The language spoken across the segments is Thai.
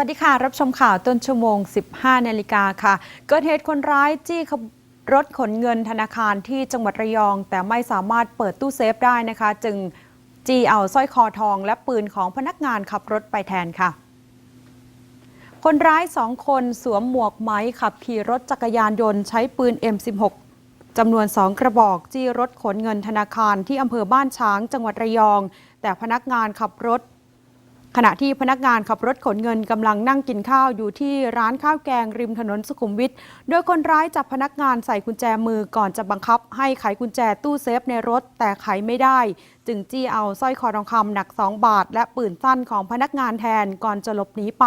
วัสดีค่ะ รับชมข่าวต้นชั่วโมง 15 นาฬิกาค่ะ เกิดเหตุคนร้ายจี้รถขนเงินธนาคารที่จังหวัดระยอง แต่ไม่สามารถเปิดตู้เซฟได้นะคะ จึงจี้เอาสร้อยคอทองและปืนของพนักงานขับรถไปแทนค่ะ คนร้ายสองคนสวมหมวกไหมขับขี่รถจักรยานยนต์ใช้ปืน M16 จำนวน2กระบอกจี้รถขนเงินธนาคารที่อำเภอบ้านช้าง จังหวัดระยอง แต่พนักงานขับรถ ขณะที่พนักงานขับรถขนเงินกำลังนั่งกินข้าวอยู่ที่ร้านข้าวแกงริมถนนสุขุมวิท โดยคนร้ายจับพนักงานใส่กุญแจมือก่อนจะบังคับ ให้ไขกุญแจตู้เซฟในรถแต่ไขไม่ได้ จึงจี้เอาสร้อยคอทองคำหนัก 2 บาท และปืนสั้นของพนักงานแทนก่อนจะหลบหนีไป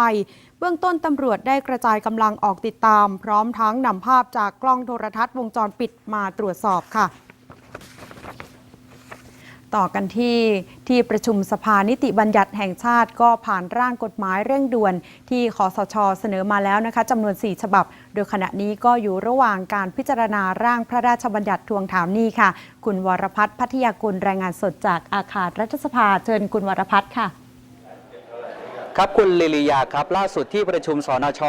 เบื้องต้นตำรวจได้กระจายกำลังออกติดตาม พร้อมทั้งนำภาพจากกล้องโทรทัศน์วงจรปิดมาตรวจสอบค่ะ ต่อกันที่ที่ประชุมสภานิติบัญญัติแห่งชาติก็ผ่านร่างกฎหมายเร่งด่วน ที่คอสชเสนอมาแล้วนะคะจำนวน 4 ฉบับ โดยขณะนี้ก็อยู่ระหว่างการพิจารณาร่างพระราชบัญญัติทวงถามนี้ค่ะ คุณวรพัฒน์พัทยากุลรายงานสดจากอาคารรัฐสภาเชิญคุณวรพัฒน์ค่ะ ครับคุณลิลิยาครับ ล่าสุดที่ประชุมสนช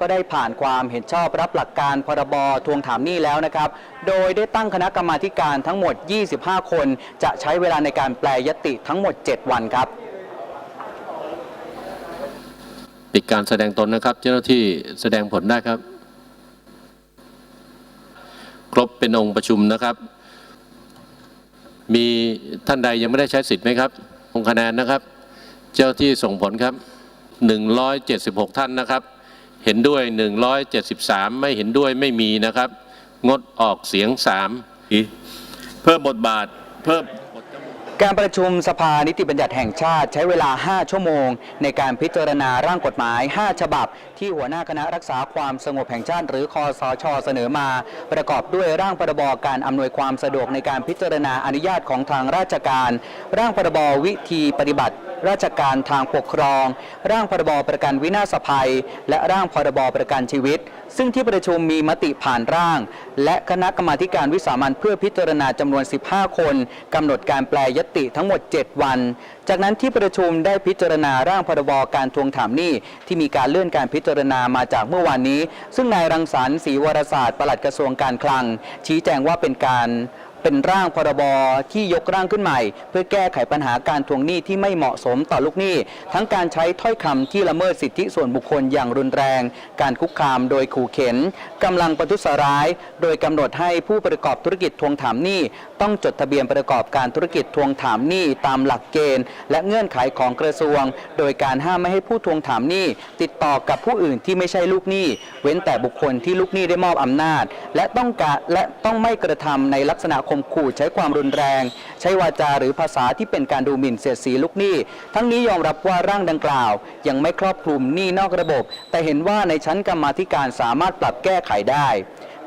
ก็ได้ผ่านความเห็นชอบรับหลักการพรบทวงถามหนี้แล้วนะครับ โดยได้ตั้งคณะกรรมาการทั้งหมด 25 คน จะใช้เวลาในการแปลยติทั้งหมด 7 วันครับปิดการแสดงตนนะครับ เจ้าหน้าที่แสดงผลได้ครับ ครบเป็นองค์ประชุมนะครับ มีท่านใดยังไม่ได้ใช้สิทธิ์ไหมครับลงคะแนนนะครับ เจ้าที่ส่งผลครับ 176 ท่านนะครับ เห็นด้วย 173 ไม่เห็นด้วยไม่มีนะครับ งดออกเสียง 3 เพิ่มบทบาทเพิ่มการประชุมสภานิติบัญญัติแห่งชาติใช้เวลา 5 ชั่วโมง ในการพิจารณาร่างกฎหมาย 5 ฉบับ ที่หัวหน้าคณะรักษาความสงบแห่งชาติ หรือคอสช เสนอมา ประกอบด้วยร่างพรบการอำนวยความสะดวกในการพิจารณาอนุญาตของทางราชการ ร่างพรบวิธีปฏิบัติ ราชการทางปกครอง ร่างพรบประกันวินาศภัย และร่างพรบประกันชีวิต ซึ่งที่ประชุมมีมติผ่านร่าง และคณะกรรมาการวิสามันเพื่อพิจารณาจำนวน 15 คนกำหนดการแปลยติทั้งหมด 7 วัน จากนั้นที่ประชุมได้พิจารณาร่างพรบการทวงถามหนี้ที่มีการเลื่อนการพิจารณามาจากเมื่อวานนี้ ซึ่งนายรังสรรค์ศรีวรศาสตร์ปลัดกระทรวงการคลัง ชี้แจงว่าเป็นการ เป็นร่างพรบที่ยกร่างขึ้นใหม่ เพื่อแก้ไขปัญหาการทวงหนี้ที่ไม่เหมาะสมต่อลูกหนี้ ทั้งการใช้ถ้อยคำที่ละเมิดสิทธิส่วนบุคคลอย่างรุนแรง การคุกคามโดยขู่เข็นกำลังประทุษร้าย โดยกำหนดให้ผู้ประกอบธุรกิจทวงถามหนี้ ต้องจดทะเบียนประกอบการธุรกิจทวงถามหนี้ตามหลักเกณฑ์ และเงื่อนไขของกระทรวง โดยการห้ามไม่ให้ผู้ทวงถามหนี้ ติดต่อกับผู้อื่นที่ไม่ใช่ลูกหนี้ เว้นแต่บุคคลที่ลูกหนี้ได้มอบอำนาจ และต้องการและต้องไม่กระทำในลักษณะข่มขู่ใช้ความรุนแรง ใช้วาจาหรือภาษาที่เป็นการดูหมิ่นเสียดสีลูกหนี้ ทั้งนี้ยอมรับว่าร่างดังกล่าว ยังไม่ครอบคลุมหนี้นอกระบบ แต่เห็นว่าในชั้นกรรมาธิการสามารถปรับแก้ไขได้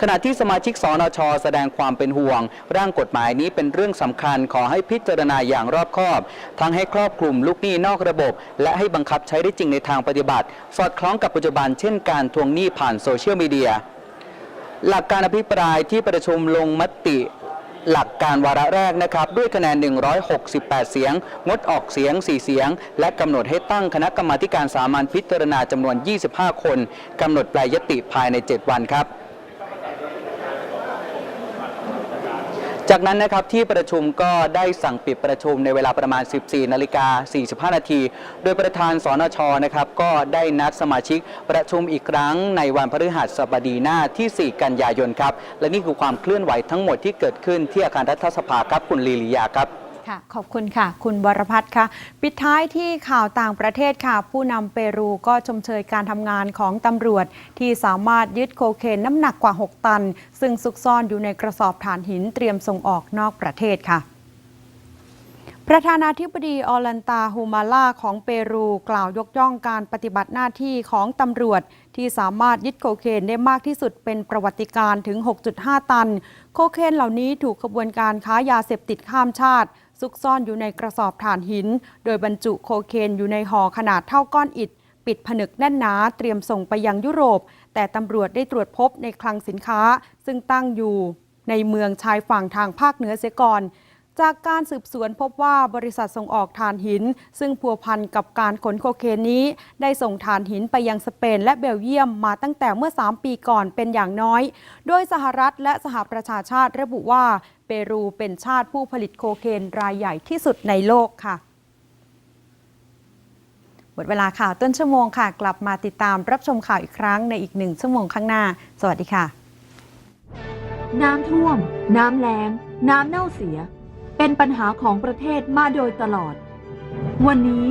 ขณะที่สมาชิกสนช แสดงความเป็นห่วง ร่างกฎหมายนี้เป็นเรื่องสำคัญขอให้พิจารณาอย่างรอบคอบ ทั้งให้ครอบคลุมลูกหนี้นอกระบบ และให้บังคับใช้ได้จริงในทางปฏิบัติ สอดคล้องกับปัจจุบันเช่นการทวงหนี้ผ่านโซเชียลมีเดียหลักการอภิปรายที่ประชุมลงมติ หลักการวาระแรกนะครับด้วยคะแนน 168 เสียง งดออกเสียง 4 เสียง และกำหนดให้ตั้งคณะกรรมาการสามัญพิจารณาจำนวน 25 คนกำหนดแปลยติภายใน 7 วันครับ จากนั้นนะครับที่ประชุมก็ได้สั่งปิดประชุมในเวลาประมาณ 14 นาฬิกา 45 นาที โดยประธานสนชนะครับก็ได้นัดสมาชิกประชุมอีกครั้งในวันพฤหัสบดีหน้าที่ 4 กันยายนครับ และนี่คือความเคลื่อนไหวทั้งหมดที่เกิดขึ้นที่อาคารรัฐสภาครับคุณลีลียาครับ ค่ะขอบคุณค่ะ คุณวรพัฒน์ค่ะ ปิดท้ายที่ข่าวต่างประเทศค่ะ ผู้นำเปรูก็ชมเชยการทำงานของตำรวจ ที่สามารถยึดโคเคนน้ำหนักกว่า 6 ตัน ซึ่งซุกซ่อนอยู่ในกระสอบถ่านหินเตรียมส่งออกนอกประเทศค่ะประธานาธิบดีออลันตาฮูมาล่าของเปรูกล่าวยกย่องการปฏิบัติหน้าที่ของตำรวจ ที่สามารถยึดโคเคนได้มากที่สุดเป็นประวัติการถึง 6.5 ตัน โคเคนเหล่านี้ถูกขบวนการค้ายาเสพติดข้ามชาติ ซุกซ่อนอยู่ในกระสอบถ่านหิน โดยบรรจุโคเคนอยู่ในห่อขนาดเท่าก้อนอิฐ ปิดผนึกแน่นหนาเตรียมส่งไปยังยุโรป แต่ตำรวจได้ตรวจพบในคลังสินค้า ซึ่งตั้งอยู่ในเมืองชายฝั่งทางภาคเหนือเสียก่อน จากการสืบสวนพบว่าบริษัทส่งออกถ่านหิน ซึ่งพัวพันกับการขนโคเคนนี้ ได้ส่งถ่านหินไปยังสเปนและเบลเยียมมาตั้งแต่เมื่อ 3 ปีก่อนเป็นอย่างน้อย โดยสหรัฐและสหประชาชาติระบุว่า เปรูเป็นชาติผู้ผลิตโคเคนรายใหญ่ที่สุดในโลกค่ะหมดเวลาข่าวต้นชั่วโมงค่ะ กลับมาติดตามรับชมข่าวอีกครั้งในอีกหนึ่งชั่วโมงข้างหน้า สวัสดีค่ะ น้ำท่วม น้ำแล้ง น้ำเน่าเสีย เป็นปัญหาของประเทศมาโดยตลอด วันนี้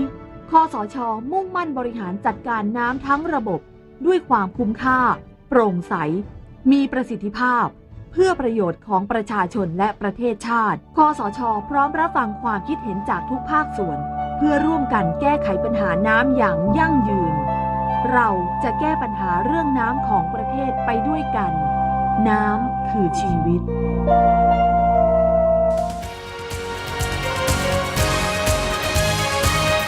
คอสช มุ่งมั่นบริหารจัดการน้ำทั้งระบบด้วยความคุ้มค่า โปร่งใส มีประสิทธิภาพ เพื่อประโยชน์ของประชาชนและประเทศชาติคอสช พร้อมรับฟังความคิดเห็นจากทุกภาคส่วน เพื่อร่วมกันแก้ไขปัญหาน้ำอย่างยั่งยืน เราจะแก้ปัญหาเรื่องน้ำของประเทศไปด้วยกัน น้ำคือชีวิต